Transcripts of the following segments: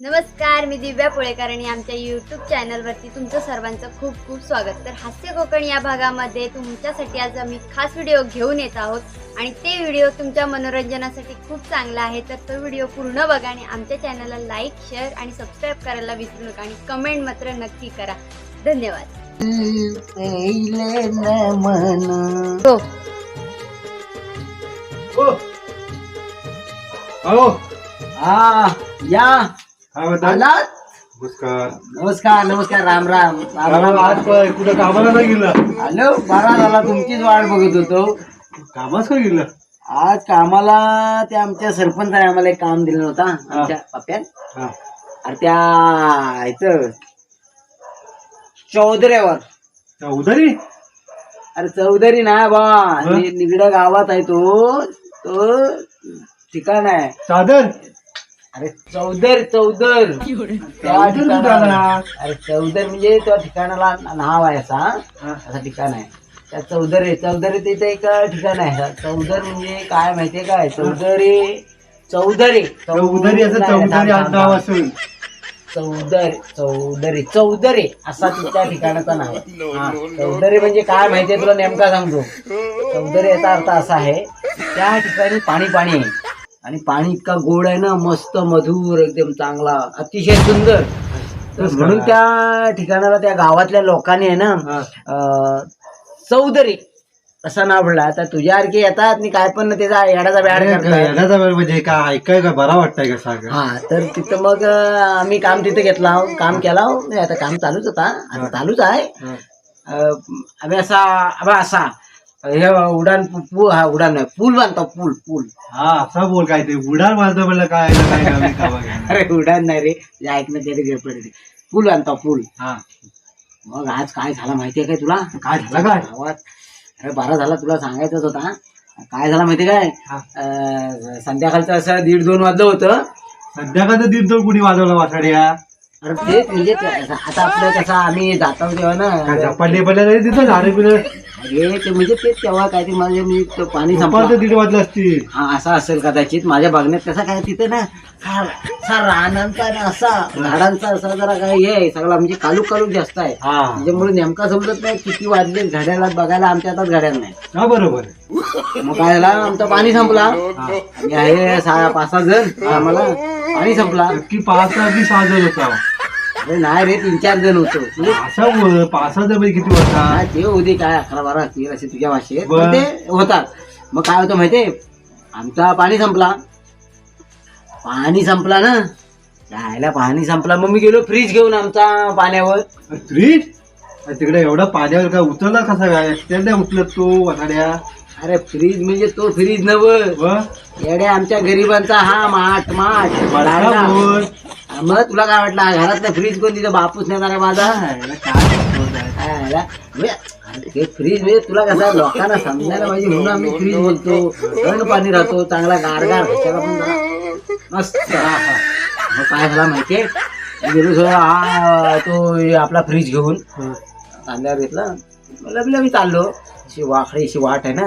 नमस्कार मी दिव्या पोळेकर आणि आमच्या यूट्यूब चॅनलवरती तुमचं सर्वांचं खूप खूप स्वागत. तर हास्य कोकण या भागामध्ये तुमच्यासाठी आज आम्ही खास व्हिडिओ घेऊन येत आहोत आणि ते व्हिडिओ तुमच्या मनोरंजनासाठी खूप चांगला आहे. तर तो व्हिडिओ पूर्ण बघा आणि आमच्या चॅनलला लाईक शेअर आणि सबस्क्राईब करायला विसरू नका आणि कमेंट मात्र नक्की करा. धन्यवाद. हो. हो. हा या. काय म्हणता आलात? नमस्कार. नमस्कार नमस्कार. राम राम. राम राम आज कुठं कामाला नाही गेला? हॅलो बरा झाला. तुमचीच वाट बघत होतो. कामाच काय गेला? आज कामाला त्या आमच्या सरपंचाने आम्हाला एक काम दिलं नव्हता. आमच्या पप्प्यात हा. अरे त्या इथं चौधऱ्यावर. त्या उधारी अरे चौधरी ना बा. हं? निगड गावात आहे तो. तो ठिकाण आहे. चादर? अरे चौदर चौदर चौदर कुठं आला? अरे चौदर म्हणजे त्या ठिकाणाला नाव आहे असा हा. असं ठिकाण आहे. त्या चौधरी चौधरी तिथे एक ठिकाण आहे. चौधर म्हणजे काय माहितीये काय? चौधरी चौधरी. त्या उधारी असं नाही, चौधरी थांब, आज थांब, नाव थांब. असेल. चौधरी चौधरी चौधरी. असा तिच्या ठिकाणाचं नाव आहे. हा, चौधरी म्हणजे काय माहितीये तुला नेमका सांगतो. चौधरी याचा अर्थ असा आहे त्या ठिकाणी पाणी पाणी आहे. आणि पाणी इतका गोड आहे ना मस्त मधुर एकदम चांगला अतिशय सुंदर. तर म्हणून त्या ठिकाणाला त्या गावातल्या लोकांनी आहे ना. अं, चौधरी असं नाव पडलं. आता तुझ्यासारखे येतात आणि काय पण त्याचा अरे, व्याड करतात. येण्याचा वेळ म्हणजे काय? ऐकाय का? बरा वाटतंय का सांग हा तर तिथं मग अं, आम्ही काम तिथे घेतला. काम केला. नाही, आता काम चालूच होता. आता चालूच आहे. अं, आम्ही असा आम्ही असा हे उडान पु- पु- हा उडान नाही पूल बांधतो पूल पूल. हा असा बोल काय ते. उडान मारतं म्हणलं काय याला काय नवीन कामं घ्या. अरे उडान नाही रे. तुझ्या ऐकणं तरी गैर पडते पूल बांधतो पूल. हा. मग आज काय झालं माहितीये काय तुला? काय झालं काय? गावात. अरे बरा झाला तुला सांगायचंच होता काय झालं माहितीये काय? हा. अं, संध्याकाळचं असं दीड दोन वाजलं होतं. सध्या का तर दीड दोन कुणी वाजवला वासाड्या अरे तेच म्हणजे ते आता आपलं कसं आम्ही जातो तेव्हा काय ना झपाटले पडले नाही तिथं झाडे पिलं अरे ते म्हणजे तेच तेव्हा काय ते माझे मी तो पाणी दुपारचं संपलं. दीड वाजले असतील. हा असा असेल कदाचित. माझ्या बघण्यात कसं काय तिथे ना असा रानांचा आणि असा झाडांचा असा जरा काय हे आहे. सगळा म्हणजे कालूक कालूक जास्त आहे. हा. त्याच्यामुळे नेमका समजत नाही किती वाजले घड्याला बघायला आमच्या हातात घड्याळ नाही. हा बरोबर आहे. मग काय झाला? आमचं पाणी संपला. आम्ही आहे सहा पाच सहा जण. आम्हाला पाणी संपला. नक्की पाच की सहा जण होता. अरे नाही रे तीन चार जण होतो. असं पाच सहा जण किती वाजता हा, ते होते काय अकरा बारा असतील असे तुझ्या भाषेत. पण ते होतात. मग काय होतं माहितीये? आमचा पाणी संपला. पाणी संपला ना? जायला पाणी संपला. मग मी गेलो फ्रीज घेऊन आमचा पाण्यावर. फ्रीज? तिकडे एवढा पाण्यावर काय उचलला कसा काय? उचलत तो वसाड्या अरे फ्रीज म्हणजे तो फ्रीज नव. व. येड्या आमच्या गरिबांचा हा माठ माठ. मग तुला काय वाटलं घरात फ्रीज कोण तिथं बापूस नेणार आहे माझा? हा, याला- म्हणजे ते फ्रीज म्हणजे तुला कसं लोकांना समजायला पाहिजे म्हणून आम्ही फ्रीज बोलतो. थंड पाणी राहतो चांगला गारगार त्याला पण जरा मस्त. मग काय झाला माहितीये? गेलो हा तो आपला फ्रीज घेऊन कांद्यावर घेतला. मी चाललो. अशी वाकडी अशी वाट आहे ना.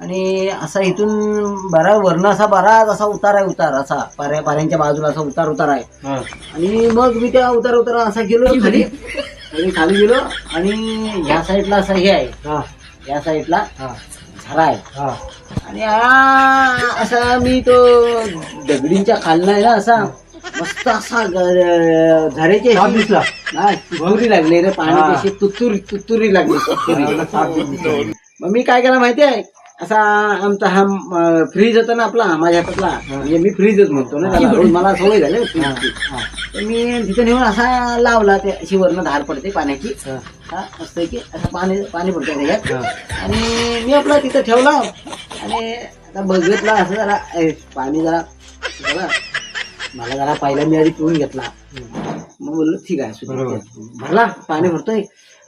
आणि असा इथून बरा वर्ण असा बराच असा उतार आहे उतार असा. पाऱ्या पाऱ्यांच्या बाजूला असा उतार उतार आहे. हं. आणि मग मी त्या उतार उतार असा गेलो खाली. आणि खाली गेलो. आणि ह्या साईडला असं हे आहे. हा, या साईडला हा, झरा आहे हा. आणि हा असा मी तो दगडींच्या खालना आहे ना असा. मस्त असा अशी- दिसला. हा, तुत्तुरी लागली रे पाणी. अशी तुत्तुरी तुत्तुरी लागली. मग मी काय केलं माहितीये असा आमचा हा फ्रीज होता ना आपला माझ्या हातातला. म्हणजे मी फ्रीजच म्हणतो ना त्याला. रोज मला सवय झाली फ्रीजची. तर मी तिथे नेऊन असा लावला ते अशी वरनं धार पडते पाण्याची. हं, हा मस्त की असं पाणी पाणी पडतं त्याच्यात हं. आणि मी आपला तिथं ठेवला. आणि आता बघितला असं जरा ए, पाणी जरा जरा मला जरा पहिला मी आधी पिऊन घेतला. मग बोललो ठीक आहे असू दे. बरोबर. भरला पाणी भरतोय.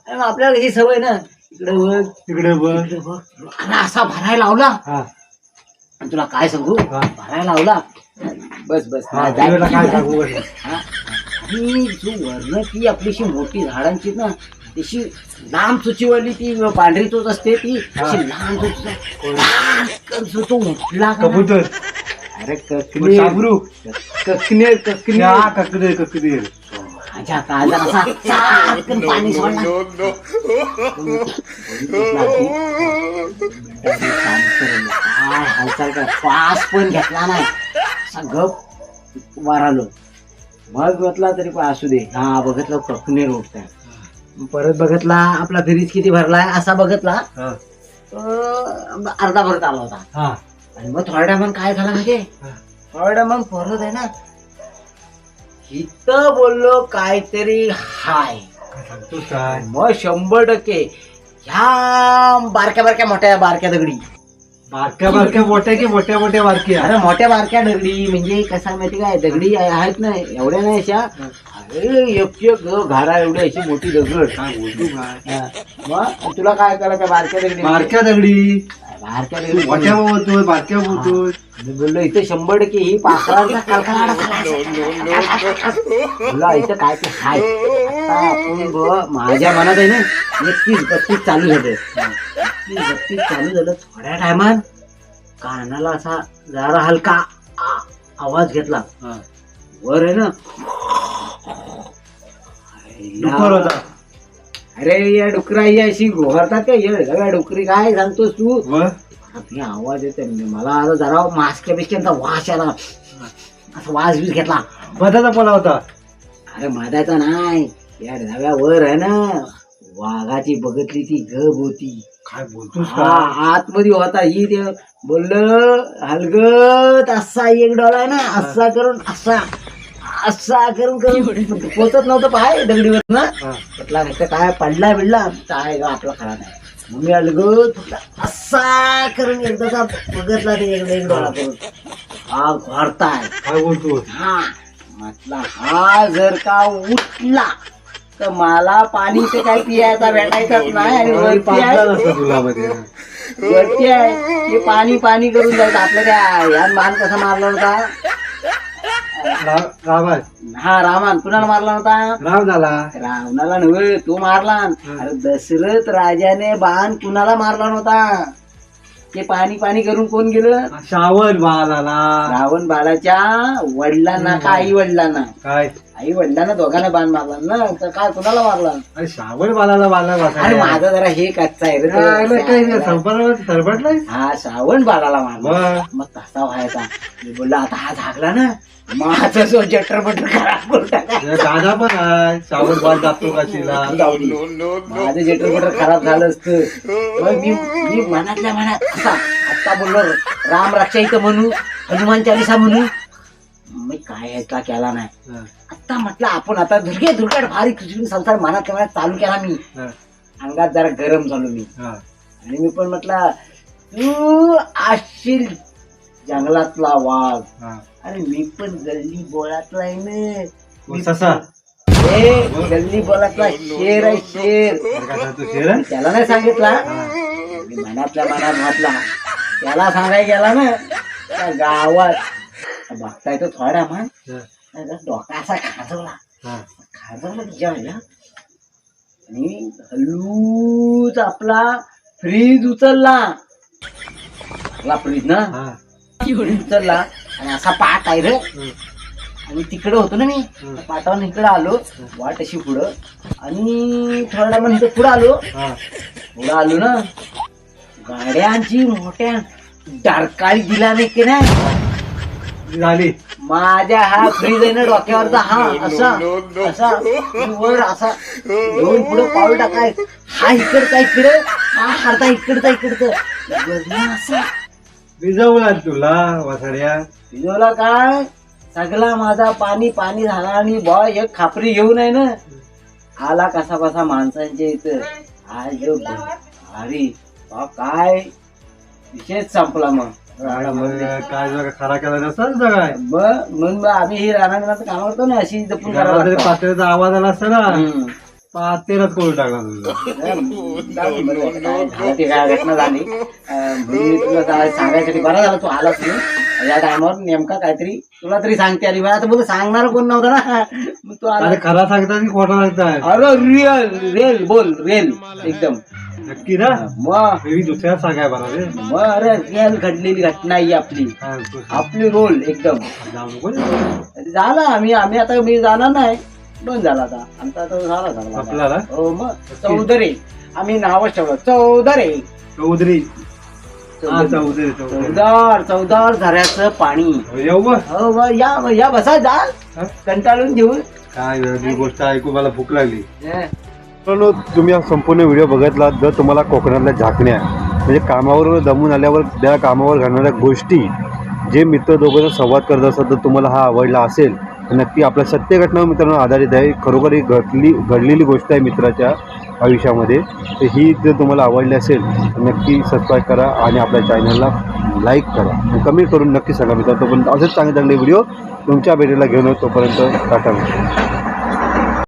आणि मग आपल्याला कशी सवय ना इकडे बघ तिकडे बघ. इकडे बघ असा भरायला लावला. हा. आणि तुला काय सांगू? हा. भरायला लावला. बस बस. हा, तिकडे काय सांगू बरं. हा. आणि जो वर्ण ती आपलीशी मोठी झाडांची ना तशी लांब सुचीवाली ती पांढरी चोच असते ती. हा. अशी लांब चोच तो उठला का ना? कबूतर. अरे ककने शाबरू ककने ककने ककदे माझ्या असा चाटकन पाणी सोडला काय हालचाल काय श्वास पण घेतला नाही असा गप वारालो मग बघितला तरी पण असू दे हा बघितलं ककने रोड परत बघितला आपला फ्रीज किती भरलाय असा बघितला हा अर्धा भरत आला होता हा आणि मग थोड्या मग काय झालं हा. थोड्या मग परत आहे ना इथं बोललो काहीतरी हाय. काय? मग शंभर टक्के. ह्या बारक्या बारक्या मोठ्या बारक्या दगडी. बारक्या बारक्या मोठ्या की मोठ्या मोठ्या बारक्या? अरे मोठ्या बारक्या दगडी. म्हणजे कसं माहिती काय? दगडी आहेत ना एवढ्या नाही अशा. अरे एक एक घारा एवढी अशी मोठी दगड. काय बोलतो काय? हा. मग तुला काय करायचं बारक्या दगडी? बारक्या दगडी? बारक्या दगडी मोठ्या बोलतोय बारक्या बोलतोय. मी बोललो इथे शंभर टक्के ही कलकलाट बोललो इथं काय ते हाय. आता आपण ब- माझ्या मनात आहे ना एकतीस बत्तीस चालू झालं. बत्तीस चालू झालं थोड्या टायमात कानाला असा जरा हलका आ- आवाज घेतला. हा. वर आहे ना. डुक्कर होता. अरे या डुकरा ही अशी घोरतात का ये सगळ्या डुकरी काय सांगतोस तू? व आपली आवाज येते म्हणजे मला आता जरा मास्क्या बिस्क्यांचा वास आला असा वास बीस घेतला. बदाचा पोला होता. अरे मादाचा नाही. या ढाब्यावर आहे ना. वाघाची बघितली ती गब होती. काय बोलतोस हा आतमध्ये होता ही ते. बोललं हलगत असा एक डोळा आहे ना. असा करून असा असा करून करून. पोचत नव्हतं पाय दगडीवर ना. म्हटला काय पडला बिडला काय ग आपला खरा नाही. मी म्हटलं, असा करून एकदाचा बघितला ते एकदा एक डोळा करून. हा घोरताय काय बोलतोस हा म्हटला हा जर का उठला तर मला पाणी ते काय पियायचा भेटायचाच नाही आणि वरती पाचला आहे नसता तुला मध्ये वरती आहे ते पाणी पाणी करून जायचं. आपल्या त्या यान मान कसा मारला होता? रा- रामाय हा रामान कुणाला मारला होता? राम झाला रावणाला नव्हे तू मारला अरे दशरथ राजाने बाण कुणाला मारला नव्हता? ते पाणी पाणी करून कोण गेलं? श्रावण बाळ आला रावण बाळाच्या वडिलांना का आई वडिलांना. काय? आई वडिलांना दोघांना बाण मारला ना तर काय कुणाला मारला? अरे श्रावण बाळाला बाळा अरे माझा जरा हे कच्चा आहे रे तो. सरपट सरपटलाय हा श्रावण बाळाला मारला. मग? मग तसा व्हायचा. मी बोललो आता हा झागला ना माझा जो जटर बटर खराब करून टाका तुझा दादा पण आहे श्रावण जातो काशीला जाऊ दे. माझं जटर बटर खराब झालं असतं. मग मी मी मनातल्या मनात असा आता बोललो राम रक्षा इथं म्हणू हनुमान चालिसा म्हणू. मी काय याचा केला नाही? हा, आता म्हटलं आपण आता दुर्गे दुर्गड भारी खिचडी संसार मनातल्या मनात चालू केला मी. अंगात जरा गरम झालो मी. आणि मी पण म्हटलं तू असशील जंगलातला वाघ. आणि मी पण गल्ली बोळातला आहे ना. गल्ली बोळातला शेर आहे शेर? त्याला नाही सांगितला? मनातल्या मनात म्हटला त्याला सांगायला गेला ना त्या गावात तो थोडा हा, डोका असा खाजवला. खाजवला तिच्या आणि हल्लूच आपला फ्रीज उचलला. आपला फ्रीज ना? उचलला. आणि असा पाट आहे रे. आणि तिकडे होतो ना मी. पाटावर इकडे आलो. वाट अशी पुढं. आणि थोडा मग इथे पुढं आलो. पुढं आलो ना. गाड्यांची मोठ्या डारकाळी दिला नाही की नाही? झाली. माझ्या हा फ्रीज आहे ना डोक्यावरचा हा असा असा वर असा दोन पुढे पाऊल टाकाय. हा इकडचा इकडे हा हारता इकडचा इकडचं. असा. विजवला तुला वसाड्या. भिजवला काय? सगळा माझा पाणी पाणी झाला आणि बॉ एक खापरी घेऊन आहे ना. आला कसा बसा माणसांच्या इथं. आज बा काय? विषयच संपला मग. काय जरा खरा केला म्हणून मग आम्ही ही रानांगणाचं काम करतो ना अशी जपून जरी. पातेल्याचा आवाज आला असता ना हम्म. पातेलाच करून टाकला तुझा जाऊ बरं, आता काय झालं ते काय घटना झाली अं, म्हणून मी तुला जरा सांगायसाठी बरं झालं तू आलास नाही या टायमावर नेमका काहीतरी तुला तरी सांगते आली मला आता बोल सांगणार कोण नव्हतं ना? मग तू आला. अरे खरा सांगतात की खोटा सांगताय अरे रिअल रेल बोल रेल एकदम. नक्की ना? मग. मी दुसऱ्या सांगाय बरं रे. मग अरे रिअल घडलेली घटना ही आपली? आपली रोल एकदम. जाऊ नको रे. झाला आम्ही आम्ही आता मी जाणार नाही. बंद झाला आता. आमचा आता झाला झाला. आपल्याला? हो मग. चौधरी. आम्ही नावच ठेवलं. चौधरी. चौधरी. हा चौदार चौदार झऱ्याचं पाणी. येऊ बा. हो मग या या बसा जा. हा? कंटाळून घेऊ. काय वेगळी गोष्ट ऐकू मला भूक लागली. मित्रांनो तुम्ही हा संपूर्ण व्हिडिओ बघितला जर तुम्हाला कोकणातल्या झाकण्या म्हणजे कामावर दमून आल्यावर त्या कामावर घडणाऱ्या गोष्टी जे मित्र दोघं संवाद करत असतात तर तुम्हाला हा आवडला असेल नक्की आपल्या सत्य घटनावर मित्रांनो आधारित आहे. खरोखर ही घडली घडलेली गोष्ट आहे मित्राच्या आयुष्यामध्ये. तर ही जर तुम्हाला आवडली असेल तर नक्की सबस्क्राईब करा आणि आपल्या चॅनलला लाईक करा. कमेंट करून नक्की सांगा मित्रांनो. तोपर्यंत असेच चांगले चांगले व्हिडिओ तुमच्या भेटीला घेऊन येऊ. तोपर्यंत टाटा मित्र